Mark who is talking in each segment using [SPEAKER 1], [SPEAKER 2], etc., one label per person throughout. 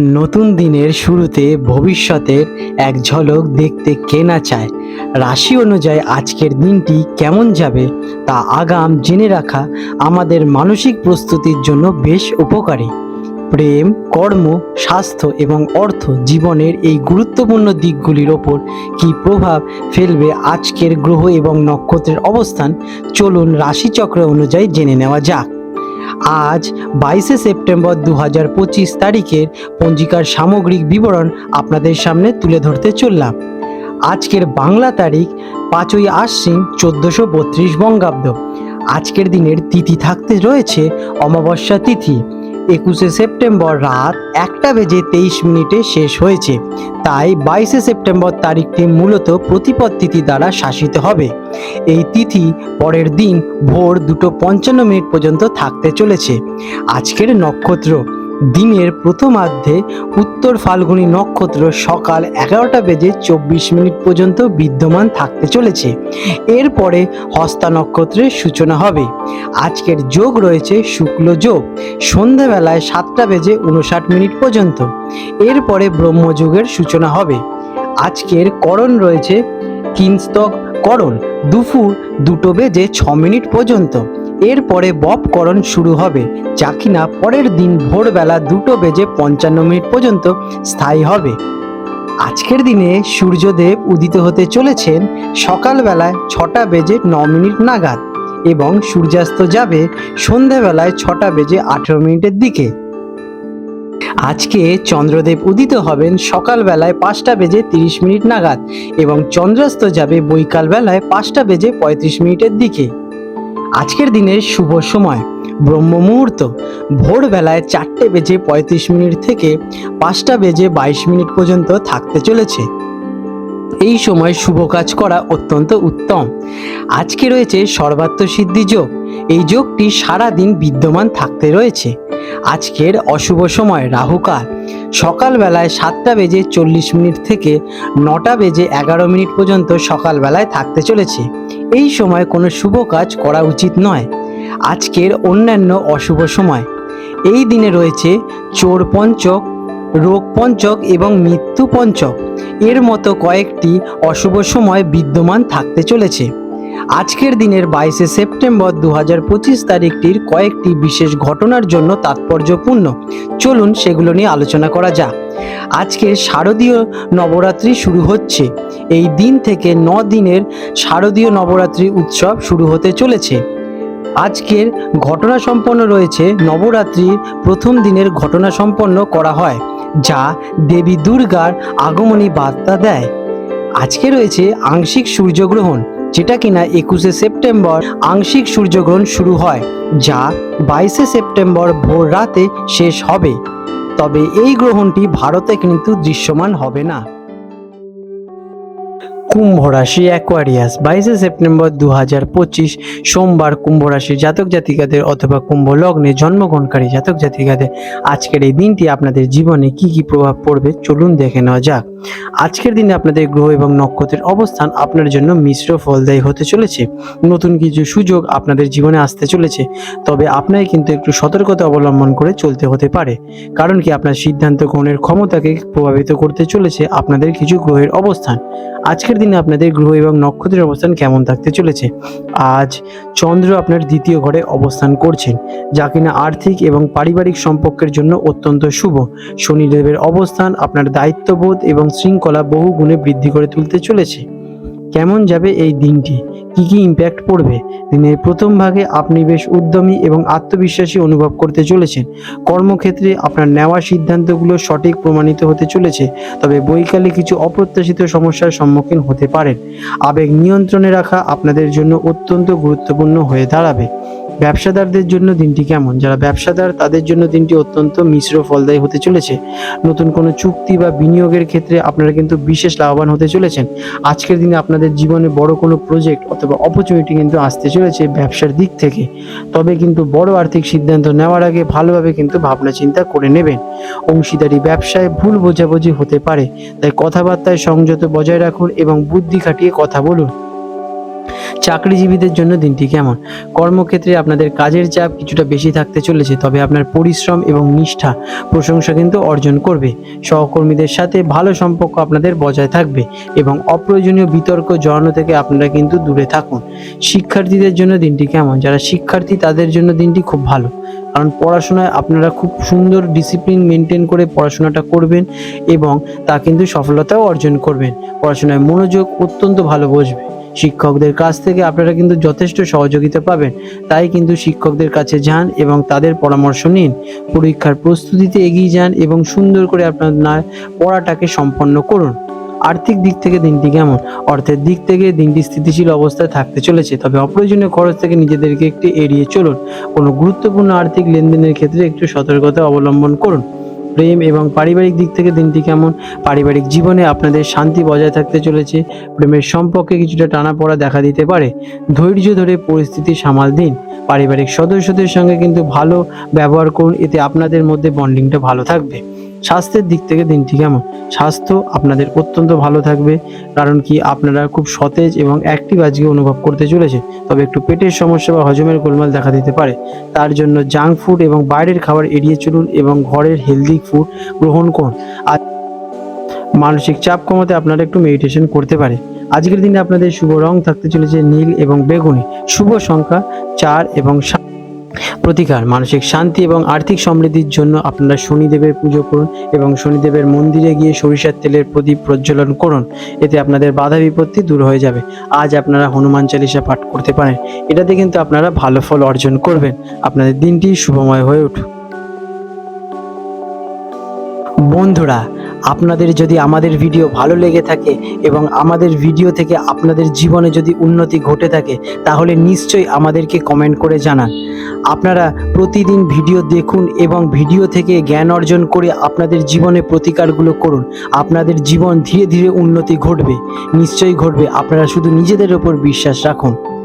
[SPEAKER 1] নতুন দিনের শুরুতে ভবিষ্যতের এক ঝলক দেখতে কে না চায়? রাশি অনুযায়ী আজকের দিনটি কেমন যাবে তা আগাম জেনে রাখা আমাদের মানসিক প্রস্তুতির জন্য বেশ উপকারী। প্রেম, কর্ম, স্বাস্থ্য এবং অর্থ জীবনের এই গুরুত্বপূর্ণ দিকগুলির ওপর কী প্রভাব ফেলবে আজকের গ্রহ এবং নক্ষত্রের অবস্থান? চলুন রাশিচক্র অনুযায়ী জেনে নেওয়া যাক। আজ বাইশে সেপ্টেম্বর দু হাজার পঁচিশ তারিখের পঞ্জিকার সামগ্রিক বিবরণ আপনাদের সামনে তুলে ধরতে চললাম। আজকের বাংলা তারিখ পাঁচই আশ্বিন চোদ্দোশো বত্রিশ বঙ্গাব্দ। আজকের দিনের তিথি থাকতে রয়েছে অমাবস্যা তিথি। একুশে সেপ্টেম্বর রাত একটা বেজে তেইশ মিনিটে শেষ হয়েছে। তাই বাইশে সেপ্টেম্বর তারিখটি মূলত প্রতিপদ তিথি দ্বারা শাসিত হবে। এই তিথি পরের দিন ভোর দুটো পঞ্চান্ন মিনিট পর্যন্ত থাকতে চলেছে। আজকের নক্ষত্র দিনের প্রথমার্ধে উত্তর ফাল্গুনী নক্ষত্র সকাল এগারোটা বেজে চব্বিশ মিনিট পর্যন্ত বিদ্যমান থাকতে চলেছে। এরপরে হস্তা নক্ষত্রের সূচনা হবে। আজকের যোগ রয়েছে শুক্ল যোগ। সন্ধ্যাবেলায় সাতটা বেজে উনষাট মিনিট পর্যন্ত। এরপরে ব্রহ্মযুগের সূচনা হবে। আজকের করণ রয়েছে কিংস্তক করণ। দুপুর দুটো বেজে ছ মিনিট পর্যন্ত। এরপরে বপকরণ শুরু হবে, যা কিনা পরের দিন ভোরবেলা দুটো বেজে পঞ্চান্ন মিনিট পর্যন্ত স্থায়ী হবে। আজকের দিনে সূর্যদেব উদিত হতে চলেছেন সকালবেলায় ছটা বেজে ন মিনিট নাগাদ এবং সূর্যাস্ত যাবে সন্ধেবেলায় ছটা বেজে আঠেরো মিনিটের দিকে। আজকে চন্দ্রদেব উদিত হবেন সকালবেলায় পাঁচটা বেজে তিরিশ মিনিট নাগাদ এবং চন্দ্রাস্ত যাবে বৈকাল বেলায় পাঁচটা বেজে পঁয়ত্রিশ মিনিটের দিকে। আজকের দিনের শুভ সময়। ব্রহ্ম মুহূর্ত ভোরবেলায় চারটে বেজে পঁয়ত্রিশ মিনিট থেকে পাঁচটা বেজে বাইশ মিনিট পর্যন্ত থাকতে চলেছে। এই সময় শুভ কাজ করা অত্যন্ত উত্তম। আজকে রয়েছে সর্বাত্ম সিদ্ধি যোগ। এই যোগটি সারা দিন বিদ্যমান থাকতে রয়েছে। আজকের অশুভ সময় রাহুকাল। সকালবেলায় সাতটা বেজে চল্লিশ মিনিট থেকে নটা বেজে এগারো মিনিট পর্যন্ত সকালবেলায় থাকতে চলেছে। এই সময় কোনো শুভ কাজ করা উচিত নয়। আজকের অন্যান্য অশুভ সময়। এই দিনে রয়েছে চোর পঞ্চক, রোগ পঞ্চক এবং মৃত্যু পঞ্চক। এর মতো কয়েকটি অশুভ সময় বিদ্যমান থাকতে চলেছে। আজকের দিনের বাইশে সেপ্টেম্বর দু হাজার পঁচিশ তারিখটির কয়েকটি বিশেষ ঘটনার জন্য তাৎপর্যপূর্ণ। চলুন সেগুলো নিয়ে আলোচনা করা যাক। আজকে শারদীয় নবরাত্রি শুরু হচ্ছে। এই দিন থেকে ন দিনের শারদীয় নবরাত্রি উৎসব শুরু হতে চলেছে। আজকের ঘটনা সম্পন্ন রয়েছে। নবরাত্রির প্রথম দিনের ঘটনা সম্পন্ন করা হয়, যা দেবী দুর্গার আগমনী বার্তা দেয়। আজকে রয়েছে আংশিক সূর্যগ্রহণ। যেটা কিনা একুশে সেপ্টেম্বর আংশিক সূর্যগ্রহণ শুরু হয়, যা বাইশে সেপ্টেম্বর ভোর রাতে শেষ হবে। তবে এই গ্রহণটি ভারতে কিন্তু দৃশ্যমান হবে না। কুম্ভ রাশি অ্যাকোয়ারিয়াস বাইশে সেপ্টেম্বর দু হাজার পঁচিশ, সোমবার কুম্ভ রাশির জাতক জাতিকাদের অথবা কুম্ভ লগ্নে জন্মগ্রহণকারী জাতক জাতিকাদের। আজকের এই দিনটি আপনাদের জীবনে কি কি প্রভাব পড়বে চলুন দেখে নেওয়া যাক। আজকের দিনে আপনাদের গ্রহ এবং নক্ষত্রের অবস্থান আপনার জন্য মিশ্র ফলদায়ী হতে চলেছে। নতুন কিছু সুযোগ আপনাদের জীবনে আসতে চলেছে। তবে আপনাকে কিন্তু একটু সতর্কতা অবলম্বন করে চলতে হতে পারে। কারণ কি আপনার সিদ্ধান্ত গ্রহণের ক্ষমতাকে প্রভাবিত করতে চলেছে আপনাদের কিছু গ্রহের অবস্থান। আজকের দিনে আপনাদের গ্রহ এবং নক্ষত্রের অবস্থান কেমন থাকতে চলেছে? আজ চন্দ্র আপনার দ্বিতীয় ঘরে অবস্থান করছেন, যা কিনা আর্থিক এবং পারিবারিক সম্পর্কের জন্য অত্যন্ত শুভ। শনিদেবের অবস্থান আপনার দায়িত্ববোধ এবং শৃঙ্খলা বহু গুণে বৃদ্ধি করে তুলতে চলেছে। কেমন যাবে এই দিনটি? কি কি ইম্প্যাক্ট পড়বে? দিনের প্রথম ভাগে আপনি বেশ উদ্যমী এবং আত্মবিশ্বাসী অনুভব করতে চলেছেন। কর্মক্ষেত্রে আপনার নেওয়া সিদ্ধান্তগুলো সঠিক প্রমাণিত হতে চলেছে, তবে বৈকালে কিছু অপ্রত্যাশিত সমস্যার সম্মুখীন হতে পারেন। আবেগ নিয়ন্ত্রণে রাখা আপনাদের জন্য অত্যন্ত গুরুত্বপূর্ণ হয়ে দাঁড়াবে। ব্যবসাদারদের জন্য দিনটি কেমন? যারা ব্যবসাদার, তাদের জন্য দিনটি অত্যন্ত মিশ্র ফলদায়ী হতে চলেছে। নতুন কোনো চুক্তি বা বিনিয়োগের ক্ষেত্রে আপনারা কিন্তু বিশেষ লাভবান হতে চলেছেন। আজকের দিনে আপনাদের জীবনে বড় কোনো প্রজেক্ট অথবা অপরচুনিটি কিন্তু আসতে চলেছে ব্যবসার দিক থেকে। তবে কিন্তু বড় আর্থিক সিদ্ধান্ত নেওয়ার আগে ভালোভাবে কিন্তু ভাবনা চিন্তা করে নেবেন। অংশীদারি ব্যবসায় ভুল বোঝাবুঝি হতে পারে। তাই কথাবার্তায় সংযত বজায় রাখুন এবং বুদ্ধি খাটিয়ে কথা বলুন। চাকরিজীবীদের জন্য দিনটি কেমন? কর্মক্ষেত্রে আপনাদের কাজের চাপ কিছুটা বেশি থাকতে চলেছে, তবে আপনার পরিশ্রম এবং নিষ্ঠা প্রশংসা কিন্তু অর্জন করবে। সহকর্মীদের সাথে ভালো সম্পর্ক আপনাদের বজায় থাকবে এবং অপ্রয়োজনীয় বিতর্ক জড়ানো থেকে আপনারা কিন্তু দূরে থাকুন। শিক্ষার্থীদের জন্য দিনটি কেমন? যারা শিক্ষার্থী, তাদের জন্য দিনটি খুব ভালো। কারণ পড়াশোনায় আপনারা খুব সুন্দর ডিসিপ্লিন মেনটেন করে পড়াশোনাটা করবেন এবং তা কিন্তু সফলতাও অর্জন করবেন। পড়াশোনায় মনোযোগ অত্যন্ত ভালো বসবে। শিক্ষকদের কাছ থেকে আপনারা কিন্তু যথেষ্ট সহযোগিতা পাবেন। তাই কিন্তু শিক্ষকদের কাছে যান এবং তাদের পরামর্শ নিন। পরীক্ষার প্রস্তুতিতে এগিয়ে যান এবং সুন্দর করে আপনার পড়াটাকে সম্পন্ন করুন। আর্থিক দিক থেকে দিনটি কেমন? অর্থের দিক থেকে দিনটি স্থিতিশীল অবস্থায় থাকতে চলেছে। তবে অপ্রয়োজনীয় খরচ থেকে নিজেদেরকে একটি এড়িয়ে চলুন। কোনো গুরুত্বপূর্ণ আর্থিক লেনদেনের ক্ষেত্রে একটু সতর্কতা অবলম্বন করুন। প্রেম এবং পারিবারিক দিক থেকে দিনটি কেমন? পারিবারিক জীবনে আপনাদের শান্তি বজায় থাকতে চলেছে। প্রেমের সম্পর্কে কিছুটা টানাপড়া দেখা দিতে পারে। ধৈর্য ধরে পরিস্থিতি সামাল দিন। পারিবারিক সদস্যদের সঙ্গে কিন্তু ভালো ব্যবহার করুন। এতে আপনাদের মধ্যে বন্ডিংটা ভালো থাকবে। স্বাস্থ্যের দিক থেকে দিনটি কেমন? স্বাস্থ্য আপনাদের অত্যন্ত ভালো থাকবে, কারণ কি আপনারা খুব সতেজ এবং অ্যাক্টিভ আজকে অনুভব করতে চলেছে। তবে একটু পেটের সমস্যা বা হজমের গোলমাল দেখা দিতে পারে। তার জন্য জাঙ্ক ফুড এবং বাইরের খাবার এড়িয়ে চলুন এবং ঘরের হেলদি ফুড গ্রহণ করুন। আর মানসিক চাপ কমাতে আপনারা একটু মেডিটেশন করতে পারে। আজকের দিনে আপনাদের শুভ রং থাকতে চলেছে নীল এবং বেগুনি। শুভ সংখ্যা চার এবং সাত। প্রতিকার, মানসিক শান্তি এবং আর্থিক সমৃদ্ধির জন্য আপনারা শনিদেবের পুজো করুন এবং শনিদেবের মন্দিরে গিয়ে সরিষার তেলের প্রদীপ প্রজ্বলন করুন। এতে আপনাদের বাধা বিপত্তি দূর হয়ে যাবে। আজ আপনারা হনুমান চালিসা পাঠ করতে পারেন। এটাতে কিন্তু আপনারা ভালো ফল অর্জন করবেন। আপনাদের দিনটি শুভময় হয়ে উঠুক। বন্ধুরা আপনাদের যদি আমাদের ভিডিও ভালো লেগে থাকে এবং আমাদের ভিডিও থেকে আপনাদের জীবনে যদি উন্নতি ঘটে থাকে, তাহলে নিশ্চয়ই আমাদেরকে কমেন্ট করে জানান। আপনারা প্রতিদিন ভিডিও দেখুন এবং ভিডিও থেকে জ্ঞান অর্জন করে আপনাদের জীবনে প্রতিকারগুলো করুন। আপনাদের জীবন ধীরে ধীরে উন্নতি ঘটবে। নিশ্চয়ই ঘটবে। আপনারা শুধু নিজেদের ওপর বিশ্বাস রাখুন।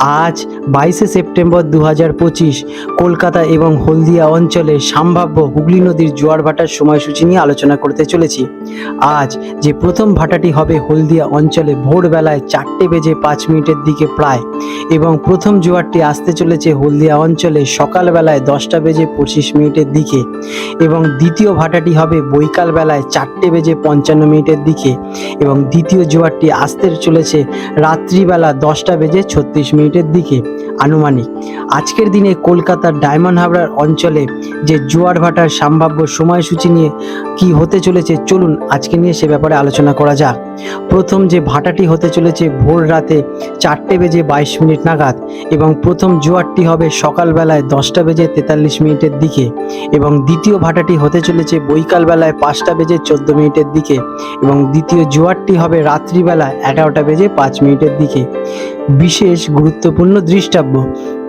[SPEAKER 1] আজ বাইশে সেপ্টেম্বর দু পঁচিশ, কলকাতা এবং হলদিয়া অঞ্চলে সম্ভাব্য হুগলি নদীর জোয়ার ভাটার সময়সূচি নিয়ে আলোচনা করতে চলেছি। আজ যে প্রথম ভাটাটি হবে হলদিয়া অঞ্চলে ভোরবেলায় চারটে বেজে পাঁচ মিনিটের দিকে প্রায় এবং প্রথম জোয়ারটি আসতে চলেছে হলদিয়া অঞ্চলে সকালবেলায় দশটা বেজে পঁচিশ মিনিটের দিকে এবং দ্বিতীয় ভাটাটি হবে বৈকাল বেলায় চারটে বেজে পঞ্চান্ন মিনিটের দিকে এবং দ্বিতীয় জোয়ারটি আসতে চলেছে রাত্রিবেলা দশটা বেজে ছত্রিশ মিনিটের দিকে আনুমানিক। আজকের দিনে কলকাতার ডায়মন্ড হাবড়ার অঞ্চলে যে জোয়ার ভাটার সম্ভাব্য সময়সূচি নিয়ে কি হতে চলেছে, চলুন আজকে নিয়ে সে ব্যাপারে আলোচনা করা যাক। প্রথম যে ভাটাটি হতে চলেছে ভোর রাতে চারটে বেজে বাইশ মিনিট নাগাদ এবং প্রথম জোয়ারটি হবে সকালবেলায় দশটা বেজে তেতাল্লিশ মিনিটের দিকে এবং দ্বিতীয় ভাটাটি হতে চলেছে বৈকালবেলায় পাঁচটা বেজে চোদ্দ মিনিটের দিকে এবং দ্বিতীয় জোয়ারটি হবে রাত্রিবেলায় এগারোটা বেজে পাঁচ মিনিটের দিকে। বিশেষ গুরুত্বপূর্ণ দৃষ্টাব্য,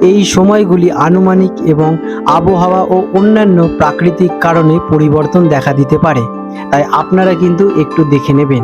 [SPEAKER 1] এই সময়গুলি আনুমানিক এবং আবহাওয়া ও অন্যান্য প্রাকৃতিক কারণে পরিবর্তন দেখা দিতে পারে, তাই আপনারা কিন্তু একটু দেখে নেবেন।